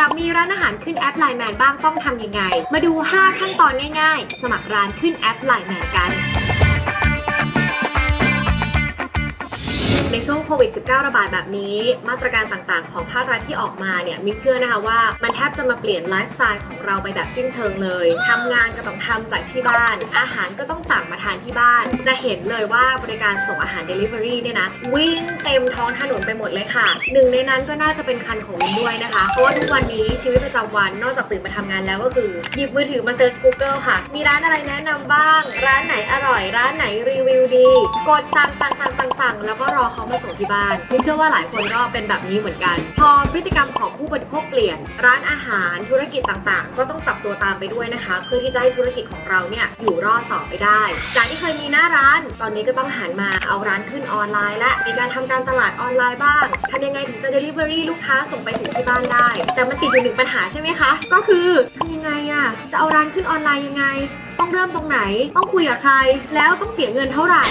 อยากมีร้านอาหารขึ้นแอปไลน์แมนบ้างต้องทำยังไง มาดู 5 ขั้นตอนง่ายๆ สมัครร้านขึ้นแอปไลน์แมนกัน ในช่วงโควิด -19 ระบาดแบบนี้ มาตรการต่างๆ ของภาครัฐที่ออกมาเนี่ยมิเชื่อนะคะว่ามันแทบจะมาเปลี่ยนไลฟ์สไตล์ของเราไปแบบสิ้นเชิงเลยทำงานก็ต้องทำจากที่บ้าน อาหารก็ต้องสั่งมาทานที่บ้าน จะเห็นเลยว่าบริการส่งอาหาร Delivery เนี่ยนะ วิ่งเต็มท้องถนนไปหมดเลยค่ะ หนึ่งในนั้นก็น่าจะเป็นคันของมินด้วยนะคะ เพราะว่าทุกวันนี้ชีวิตประจำวันนอกจากตื่นมาทำงานแล้วก็คือ หยิบมือถือมาเซิร์ช Google ค่ะ มีร้านอะไรแนะนำบ้าง ร้านไหนอร่อย ร้านไหนรีวิวดี กดสั่งสั่งสั่งสั่งสั่งแล้วก็รอเขามาส่งที่บ้านมินเชื่อว่าหลายคนก็เป็นแบบนี้เหมือนกัน พอพฤติกรรมของผู้บริโภคเปลี่ยน ร้านอาหารธุรกิจต่างๆ ก็ต้องปรับตัวตามไปด้วยนะคะ เพื่อที่จะให้ธุรกิจของเราเนี่ยอยู่รอดต่อไปได้ จากที่เคยมีหน้าร้าน ตอนนี้ก็ต้องหันมาเอาร้านขึ้นออนไลน์ และมีการทำการตลาดออนไลน์บ้างทำยังไงถึงจะ Delivery ลูกค้าส่งไปถึงที่บ้านได้ แต่มันติดอยู่หนึ่งปัญหาใช่ไหมคะ ก็คือทำยังไงอะจะเอาร้านขึ้นออนไลน์ยังไง ต้องเริ่มตรงไหน ต้องคุยกับใคร แล้วต้องเสียเงินเท่าไหร่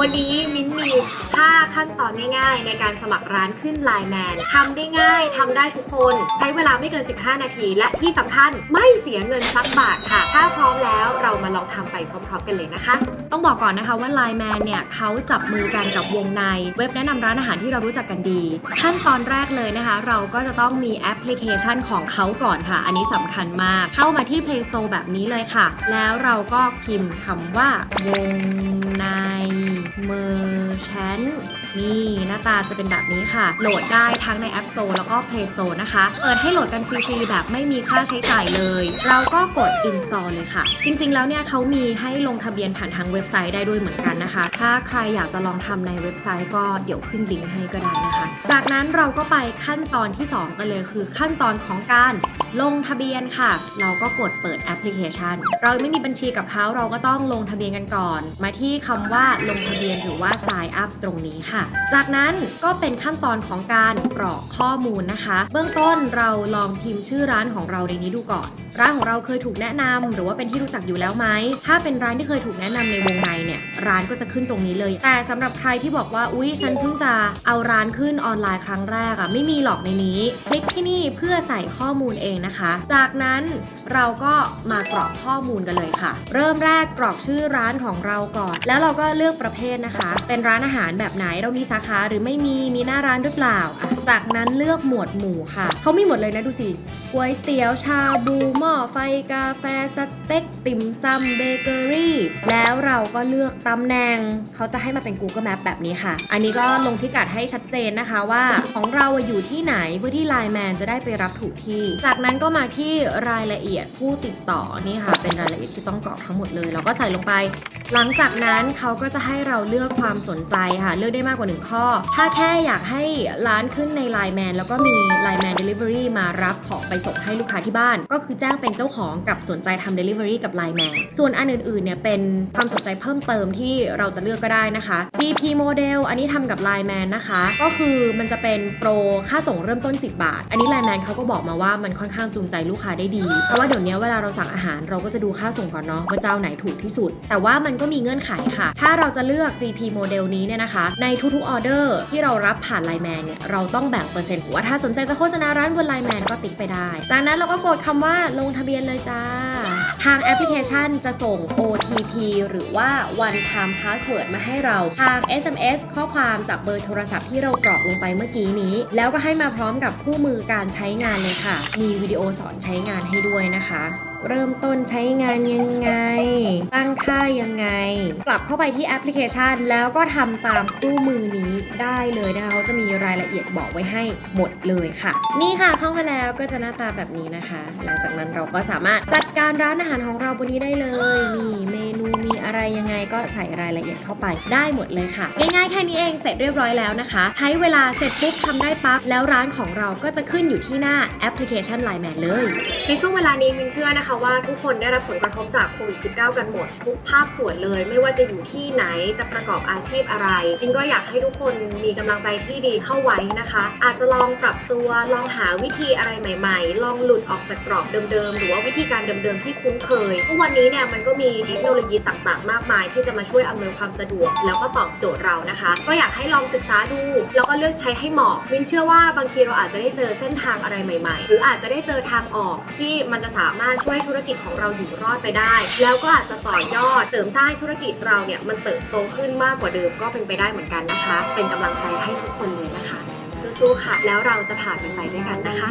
วันนี้มิ้นมี5ขั้นตอนง่ายๆ ในการสมัครร้านขึ้นไลน์แมนทำได้ง่ายทำได้ทุกคน ใช้เวลาไม่เกิน 15 นาที และที่สำคัญไม่เสียเงินสักบาทค่ะ ถ้าพร้อมแล้วเรามาลองทำไปพร้อมๆกันเลยนะคะ ต้องบอกก่อนนะคะว่า Line Man เนี่ยเขาจับมือกันกับวงใน เว็บแนะนำร้านอาหารที่เรารู้จักกันดี ขั้นตอนแรกเลยนะคะ เราก็จะต้องมีแอปพลิเคชันของเขาก่อนค่ะ อันนี้สำคัญมาก เข้ามาที่ Play Store แบบนี้เลยค่ะ แล้วเราก็พิมพ์คำว่าวง ในเมอร์ชันนี่หน้าตาจะเป็นแบบนี้ค่ะ โหลดได้ทั้งใน App Store แล้วก็ Play Store นะคะ เปิดให้โหลดกันฟรีๆแบบไม่มีค่าใช้จ่ายเลย เราก็กด install เลยค่ะ จริงๆ แล้วเนี่ยเขามีให้ลงทะเบียนผ่านทางเว็บไซต์ได้ด้วยเหมือนกันนะคะ ถ้าใครอยากจะลองทำในเว็บไซต์ก็เดี๋ยวขึ้นลิงก์ให้ก็ได้นะคะ จากนั้นเราก็ไปขั้นตอนที่ 2 กันเลยคือขั้นตอนของการ ลงทะเบียนค่ะ เราก็กดเปิดแอปพลิเคชัน เราไม่มีบัญชีกับเขาเราก็ต้องลงทะเบียนกันก่อน มาที่คำว่าลงทะเบียนหรือว่า sign up ตรงนี้ค่ะ จากนั้นก็เป็นขั้นตอนของการกรอกข้อมูลนะคะ เบื้องต้นเราลองพิมพ์ชื่อร้านของเราในนี้ดูก่อน ร้านของเราเคยถูกแนะนำหรือว่าเป็นที่รู้จักอยู่แล้วไหม ถ้าเป็นร้านที่เคยถูกแนะนำในวงในเนี่ยร้านก็จะขึ้นตรงนี้เลย แต่สำหรับใครที่บอกว่าอุ๊ยฉันเพิ่งจะเอาร้านขึ้นออนไลน์ครั้งแรกอะไม่มีหรอกในนี้ คลิกที่นี่เพื่อใส่ข้อมูลเองนะคะ จากนั้นเราก็มากรอกข้อมูลกันเลยค่ะ เริ่มแรกกรอกชื่อร้านของเราก่อน แล้วเราก็เลือกประเภทนะคะ เป็นร้านอาหารแบบไหนเรามีสาขาหรือไม่มีมีหน้าร้านหรือเปล่า จากนั้นเลือกหมวดหมู่ค่ะเขามีหมดเลยนะดูสิก๋วยเตี๋ยวชาบูหม้อไฟกาแฟสเต็กติ่มซำเบเกอรี่แล้วเราก็เลือกตำแหน่งเขาจะให้มาเป็น Google Map แบบนี้ค่ะ อันนี้ก็ลงพิกัดให้ชัดเจนนะคะว่าของเราอะอยู่ที่ไหนเพื่อที่ไลน์แมนจะได้ไปรับถูกที่จากนั้นก็มาที่รายละเอียดผู้ติดต่อนี่ค่ะเป็นรายละเอียดที่ต้องกรอกทั้งหมดเลย เราก็ใส่ลงไป หลังจากนั้นเขาก็จะให้เราเลือกความสนใจค่ะ เลือกได้มากกว่า 1 ข้อ ถ้าแค่อยากให้ร้านขึ้นใน Line Man แล้วก็มี Line Man Delivery มารับของไปส่งให้ลูกค้าที่บ้าน ก็คือแจ้งเป็นเจ้าของกับสนใจทำ Delivery กับ Line Man ส่วนอันอื่นๆเนี่ยเป็นความสนใจเพิ่มเติมที่เราจะเลือกก็ได้นะคะ GP Model อันนี้ทำกับ Line Man นะคะ ก็คือมันจะเป็นโปรค่าส่งเริ่มต้น 10 บาท อันนี้ Line Man เขาก็บอกมาว่ามันค่อนข้างจูงใจลูกค้าได้ดีเพราะว่าเดี๋ยวนี้เวลาเราสั่งอาหารเราก็จะดูค่าส่งก่อนเนาะว่าเจ้าไหนถูกที่สุด แต่ว่ามันก็มีเงื่อนไขค่ะ ถ้าเราจะเลือก GP โมเดลนี้เนี่ยนะคะ ในทุกๆออเดอร์ที่เรารับผ่านไลน์แมนเนี่ย เราต้องแบ่งเปอร์เซ็นต์ว่าถ้าสนใจจะโฆษณาร้านบนไลน์แมนก็ติ๊กไปได้ จากนั้นเราก็กดคำว่าลงทะเบียนเลยจ้า ทางแอปพลิเคชันจะส่ง OTP หรือว่า one time password มาให้เราทาง SMS ข้อความจากเบอร์โทรศัพท์ที่เรากรอกลงไปเมื่อกี้นี้ แล้วก็ให้มาพร้อมกับคู่มือการใช้งานเลยค่ะ มีวิดีโอสอนใช้งานให้ด้วยนะคะ เริ่มต้นใช้งานยังไง ตั้งค่ายังไง กลับเข้าไปที่แอปพลิเคชัน แล้วก็ทำตามคู่มือนี้ได้เลยนะคะเขาจะมีรายละเอียดบอกไว้ให้หมดเลยค่ะ นี่ค่ะเข้ามาแล้วก็จะหน้าตาแบบนี้นะคะ หลังจากนั้นเราก็สามารถจัดการร้านอาหารของเราบนนี้ได้เลยนี่เมนูมีอะไรยังไงก็ใส่รายละเอียดเข้าไปได้หมดเลยค่ะง่ายๆแค่นี้เองเสร็จเรียบร้อยแล้วนะคะ ใช้เวลาเสร็จปุ๊บทำได้ปั๊บแล้วร้านของเราก็จะขึ้นอยู่ที่หน้าแอปพลิเคชัน Line Man เลย ในช่วงเวลานี้มินเชื่อนะคะว่าทุกคนได้รับผลกระทบจากโควิด -19 กันหมด ทุกภาคส่วนเลย ไม่ว่าจะอยู่ที่ไหนจะประกอบอาชีพอะไรมินก็อยากให้ทุกคนมีกำลังใจที่ดีเข้าไว้นะคะ อาจจะลองปรับตัวลองหาวิธีอะไรใหม่ ๆ ลองหลุดออกจากกรอบเดิมๆหรือว่าวิธีการเดิมๆที่คุ้นเคยทุกวันนี้เนี่ยมันก็มีเทคโนโลยีต่างๆ มากมาย ที่จะมาช่วยอำนวยความสะดวก แล้วก็ตอบโจทย์เรานะคะ ก็อยากให้ลองศึกษาดู แล้วก็เลือกใช้ให้เหมาะมินเชื่อว่าบางทีเราอาจจะได้เจอเส้นทางอะไรใหม่ ๆ หรืออาจจะได้เจอทางออกที่มันจะสามารถช่วยธุรกิจของเราอยู่รอดไปได้ แล้วก็อาจจะต่อยอดเสริมสร้างธุรกิจเราเนี่ยมันเติบโตขึ้นมากกว่าเดิมก็เป็นไปได้เหมือนกันนะคะ เป็นกำลังใจให้ทุกคนเลยนะคะ สู้ๆค่ะ แล้วเราจะผ่านมันไปด้วยกันนะคะ